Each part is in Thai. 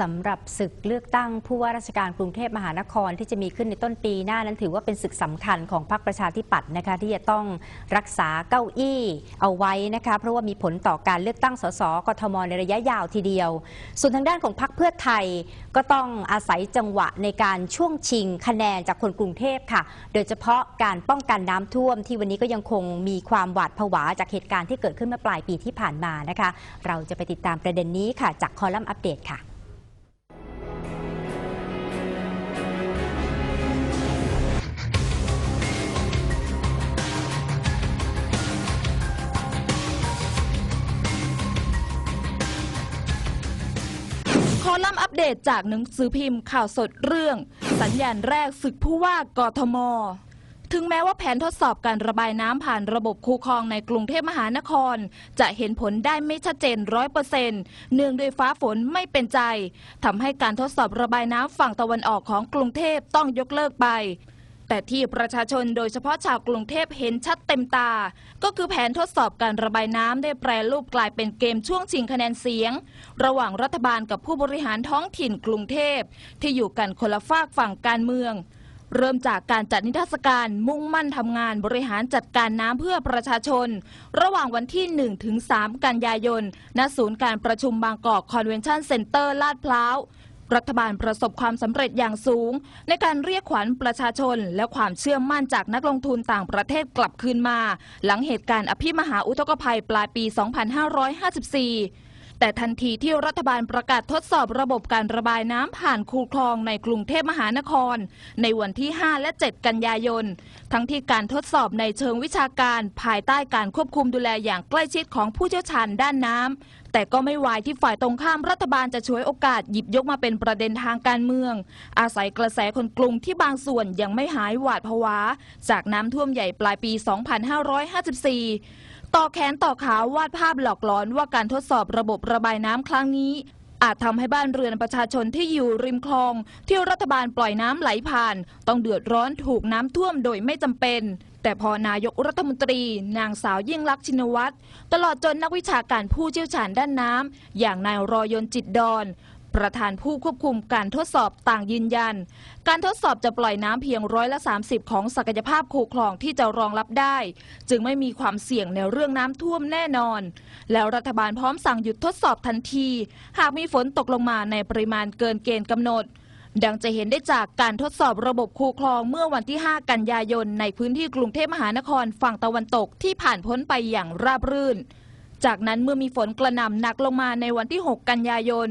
สำหรับศึกเลือกตั้งผู้ว่าราชการกรุงเทพมหานครที่จะมีขึ้นในต้นปีหน้านั้นถือว่าเป็นศึกสำคัญของพรรคประชาธิปัตย์นะคะที่จะต้องรักษาเก้าอี้เอาไว้นะคะเพราะว่ามีผลต่อการเลือกตั้งสสกทมในระยะยาวทีเดียว ส่วนทางด้านของพรรคเพื่อไทยก็ต้องอาศัยจังหวะในการช่วงชิงคะแนนจากคนกรุงเทพค่ะ โดยเฉพาะการป้องกันน้ำท่วม ที่วันนี้ก็ยังคงมีความหวาดผวาจากเหตุการณ์ที่เกิดขึ้นเมื่อปลายปีที่ผ่านมานะคะ เราจะไปติดตามประเด็นนี้ค่ะ จากคอลัมน์อัปเดตค่ะ ลัมน์อัปเดตจากหนังสือพิมพ์ข่าวสดเรื่อง สัญญาณแรกศึกผู้ว่ากทม ถึงแม้ว่าแผนทดสอบการระบายน้ำผ่านระบบคูคลองในกรุงเทพมหานคร จะเห็นผลได้ไม่ชัดเจนร้อยเปอร์เซ็นต์เนื่องด้วยฟ้าฝนไม่เป็นใจทำให้การทดสอบระบายน้ำฝั่งตะวันออกของกรุงเทพต้องยกเลิกไป แต่ที่ประชาชนโดยเฉพาะชาวกรุงเทพเห็นชัดเต็มตา ก็คือแผนทดสอบการระบายน้ำได้แปรรูปกลายเป็นเกมช่วงชิงคะแนนเสียง ระหว่างรัฐบาลกับผู้บริหารท้องถิ่นกรุงเทพ ที่อยู่กันคนละฝากฝั่งการเมือง เริ่มจากการจัดนิทรรศการมุ่งมั่นทำงานบริหารจัดการน้ำเพื่อประชาชน ระหว่างวันที่1ถึง3กันยายนณศูนย์การประชุมบางกอกคอนเวนชั่นเซ็นเตอร์ลาดพร้าว รัฐบาลประสบความสำเร็จอย่างสูง ในการเรียกขวัญประชาชน และความเชื่อมั่นจากนักลงทุนต่างประเทศกลับคืนมา หลังเหตุการณ์อภิมหาอุทกภัยปลายปี 2554 แต่ทันทีที่รัฐบาลประกาศทดสอบระบบการระบายน้ำผ่านคูคลองในกรุงเทพมหานคร ในวันที่ 5 และ 7 กันยายน ทั้งที่การทดสอบในเชิงวิชาการภายใต้การควบคุมดูแลอย่างใกล้ชิดของผู้เชี่ยวชาญด้านน้ำแต่ก็ไม่วายที่ฝ่ายตรงข้ามรัฐบาลจะช่วยโอกาสหยิบยกมาเป็นประเด็นทางการเมือง อาศัยกระแสคนกรุงที่บางส่วนยังไม่หายหวาดผวา จากน้ำท่วมใหญ่ปลายปี 2554 ต่อแขนต่อขาวาดภาพหลอกหลอนว่าการทดสอบระบบระบายน้ำครั้งนี้ อาจทำให้บ้านเรือนประชาชนที่อยู่ริมคลอง ที่รัฐบาลปล่อยน้ำไหลผ่าน ต้องเดือดร้อนถูกน้ำท่วมโดยไม่จำเป็น แต่พอนายกรัฐมนตรี นางสาวยิ่งลักษณ์ชินวัตรตลอดจนนักวิชาการผู้เชี่ยวชาญด้านน้ำอย่างนายรอยนจิตดอน ประธานผู้ควบคุมการทดสอบต่างยืนยัน การทดสอบจะปล่อยน้ำเพียงร้อยละ 30 ของศักยภาพคูคลองที่จะรองรับได้ จึงไม่มีความเสี่ยงในเรื่องน้ำท่วมแน่นอน แล้วรัฐบาลพร้อมสั่งหยุดทดสอบทันที หากมีฝนตกลงมาในปริมาณเกินเกณฑ์กำหนดดังจะเห็นได้จากการทดสอบระบบคูคลองเมื่อวันที่ 5 กันยายน ในพื้นที่กรุงเทพมหานครฝั่งตะวันตกที่ผ่านพ้นไปอย่างราบรื่น จากนั้นเมื่อมีฝนกระหน่ำหนักลงมาในวันที่ 6 กันยายน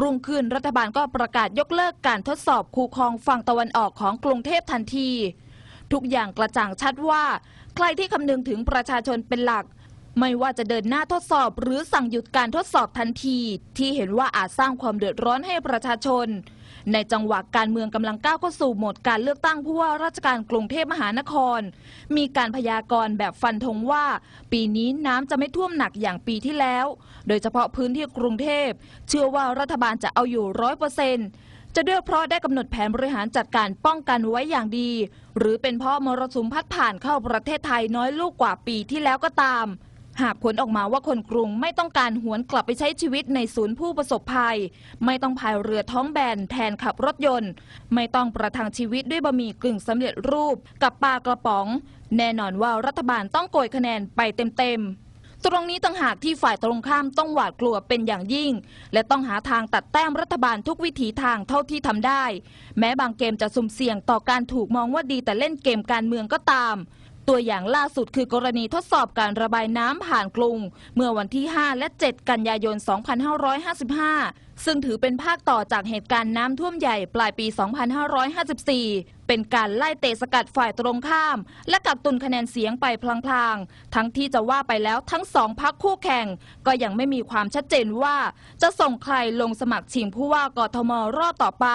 รุ่งขึ้นรัฐบาลก็ประกาศยกเลิกการทดสอบคูคลองฝั่งตะวันออกของกรุงเทพทันที ทุกอย่างกระจ่างชัดว่า ใครที่คำนึงถึงประชาชนเป็นหลัก ไม่ว่าจะเดินหน้าทดสอบหรือสั่งหยุดการทดสอบทันที ที่เห็นว่าอาจสร้างความเดือดร้อนให้ประชาชน ในจังหวะการเมืองกำลังก้าวเข้าสู่โหมดการเลือกตั้งผู้ว่าราชการกรุงเทพมหานคร มีการพยากรณ์แบบฟันธงว่า ปีนี้น้ำจะไม่ท่วมหนักอย่างปีที่แล้ว โดยเฉพาะพื้นที่กรุงเทพ เชื่อว่ารัฐบาลจะเอาอยู่ร้อยเปอร์เซ็นต์จะด้วยเพราะได้กำหนดแผนบริหารจัดการป้องกันไว้อย่างดี หรือเป็นเพราะมรสุมพัดผ่านเข้าประเทศไทยน้อยลูกกว่าปีที่แล้วก็ตาม หากผลออกมาว่าคนกรุงไม่ต้องการหวนกลับไปใช้ชีวิตในศูนย์ผู้ประสบภัย ไม่ต้องพายเรือท้องแบนแทนขับรถยนต์ ไม่ต้องประทังชีวิตด้วยบะหมี่กึ่งสำเร็จรูป กับปลากระป๋อง แน่นอนว่ารัฐบาลต้องโกยคะแนนไปเต็มๆตรงนี้ต่างหากที่ฝ่ายตรงข้ามต้องหวาดกลัวเป็นอย่างยิ่ง และต้องหาทางตัดแต้มรัฐบาลทุกวิถีทางเท่าที่ทำได้ แม้บางเกมจะสุ่มเสี่ยงต่อการถูกมองว่าดีแต่เล่นเกมการเมืองก็ตาม ตัวอย่างล่าสุดคือกรณีทดสอบการระบายน้ำผ่านกรุง เมื่อวันที่ 5 และ 7 กันยายน 2555 ซึ่งถือเป็นภาคต่อจากเหตุการณ์น้ำท่วมใหญ่ปลายปี 2554 เป็นการไล่เตะสกัดฝ่ายตรงข้าม และกักตุนคะแนนเสียงไปพลางๆ ทั้งที่จะว่าไปแล้วทั้งสองพักคู่แข่ง ก็ยังไม่มีความชัดเจนว่า จะส่งใครลงสมัครชิงผู้ว่ากทมรอบต่อไป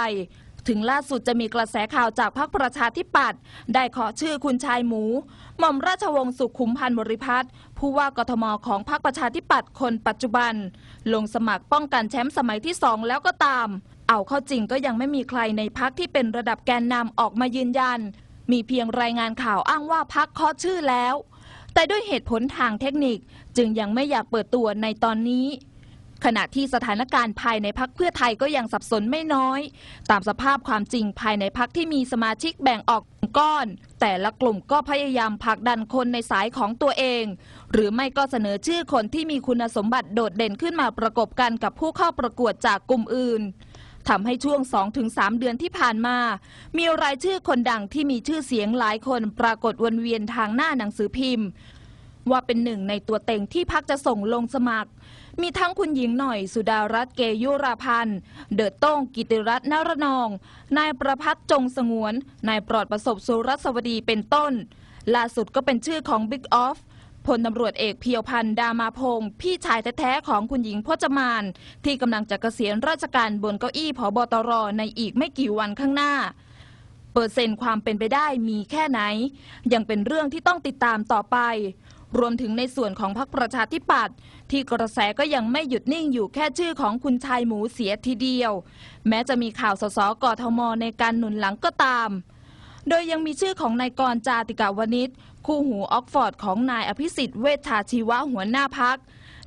ถึงล่าสุดจะมีกระแสข่าวจากพรรคประชาธิปัตย์ได้ขอชื่อคุณชายหมู หม่อมราชวงศ์สุขุมพันธ์บริพัตรผู้ว่ากทมของพรรคประชาธิปัตย์คนปัจจุบัน ลงสมัครป้องกันแชมป์สมัยที่สองแล้วก็ตาม เอาเข้าจริงก็ยังไม่มีใครในพักที่เป็นระดับแกนนำออกมายืนยัน มีเพียงรายงานข่าวอ้างว่าพักเคาะชื่อแล้ว แต่ด้วยเหตุผลทางเทคนิคจึงยังไม่อยากเปิดตัวในตอนนี้ ขณะที่สถานการณ์ภายในพักเพื่อไทยก็ยังสับสนไม่น้อย ตามสภาพความจริงภายในพักที่มีสมาชิกแบ่งออกก้อน แต่ละกลุ่มก็พยายามผลักดันคนในสายของตัวเอง หรือไม่ก็เสนอชื่อคนที่มีคุณสมบัติโดดเด่นขึ้นมาประกบกันกับผู้เข้าประกวดจากกลุ่มอื่นทำให้ช่วง 2-3 เดือนที่ผ่านมา มีรายชื่อคนดังที่มีชื่อเสียงหลายคนปรากฏวนเวียนทางหน้าหนังสือพิมพ์ ว่าเป็นหนึ่งในตัวเต็งที่พักจะส่งลงสมัคร มีทั้งคุณหญิงหน่อยสุดารัตน์เกยุราพันธ์ เดิดโต้งกิติรัตน์นรนอง นายประพัฒน์จงสงวน นายปลอดประสบสุรสวดีเป็นต้น ล่าสุดก็เป็นชื่อของบิ๊กออฟพลตำรวจเอกเพียวพันธ์ดามาพงศ์พี่ชายแท้ๆของคุณหญิงพจมาน ที่กำลังจะเกษียณราชการบนเก้าอี้ผอบตรในอีกไม่กี่วันข้างหน้า เปอร์เซ็นต์ความเป็นไปได้มีแค่ไหน ยังเป็นเรื่องที่ต้องติดตามต่อไป รวมถึงในส่วนของพรรคประชาธิปัตย์ที่กระแสก็ยังไม่หยุดนิ่งอยู่แค่ชื่อของคุณชายหมูเสียทีเดียว แม้จะมีข่าวสสกทมในการหนุนหลังก็ตาม โดยยังมีชื่อของนายกรจาติกาวนิชคู่หูออกฟอร์ดของนายอภิสิทธิ์เวชชาชีวะหัวหน้าพัก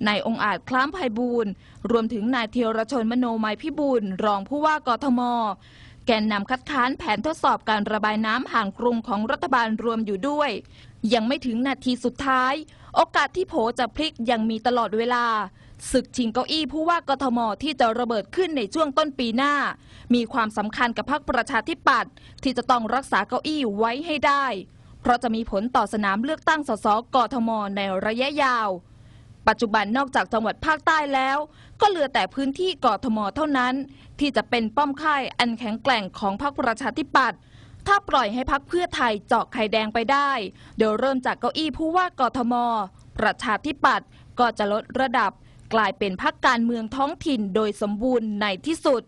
นายองอาจคล้ามไพบูลย์รวมถึงนายเทียรชนมโนไมยพิบูลย์รองผู้ว่ากทม แกนนำคัดค้านแผนทดสอบการระบายน้ำห่างกรุงของรัฐบาลรวมอยู่ด้วย ยังไม่ถึงนาทีสุดท้าย โอกาสที่โผจะพลิกยังมีตลอดเวลา ศึกชิงเก้าอี้ผู้ว่ากทมที่จะระเบิดขึ้นในช่วงต้นปีหน้า มีความสำคัญกับพรรคประชาธิปัตย์ที่จะต้องรักษาเก้าอี้ไว้ให้ได้ เพราะจะมีผลต่อสนามเลือกตั้งสสกทมในระยะยาว ปัจจุบันนอกจากจังหวัดภาคใต้แล้ว ก็เหลือแต่พื้นที่กทมเท่านั้น ที่จะเป็นป้อมค่ายอันแข็งแกร่งของพรรคประชาธิปัตย์ ถ้าปล่อยให้พักเพื่อไทยเจาะไข่แดงไปได้ เดี๋ยวเริ่มจากเก้าอี้ผู้ว่ากทม ประชาธิปัตย์ก็จะลดระดับ กลายเป็นพักการเมืองท้องถิ่นโดยสมบูรณ์ในที่สุด